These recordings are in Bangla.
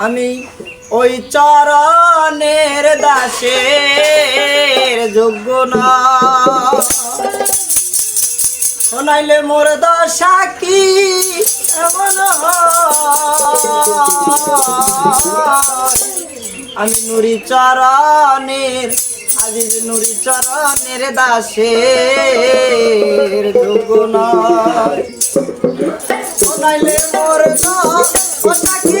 আমি ওই চরণের দাসের যোগ্য না। শোনাইলে মোর দশা কি? আমি নুরি চরণের, আজিজ নুরি চরণের দাসের যোগ্য নয় শোনাইলে মোর দশা কি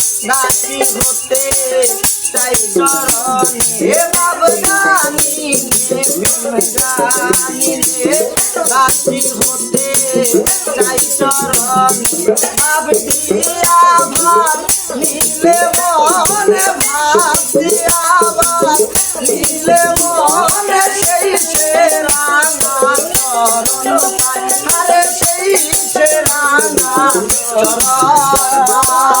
নাম জানি রে মি বাব জানি রে নাম জানি রে দাসী হতে চাই চরণে। বাব জানি রে নাম জানি রে দাসী হতে চাই চরণে। বাবটি আমার নীলে মনে, ভাবছি আবার নীলে মনে সেই সে রাঙা চরণ পাই আরে সেই সে রাঙা আমি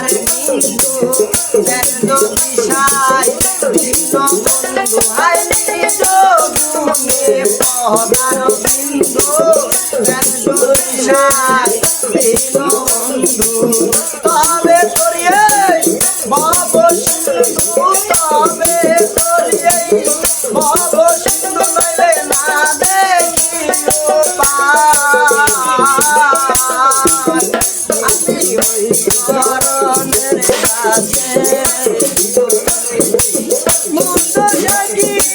হই বিন্দু ব্যঙ্গ দিশায় ভিন্ন বন্ধু নিজ গুণে পদার বিন্দু ব্যঙ্গ দিশায় ভিন্ন বন্ধু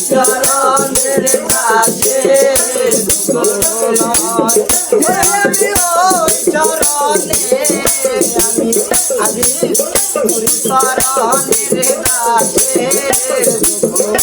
চরণের কাছে চরণের কাছে ওই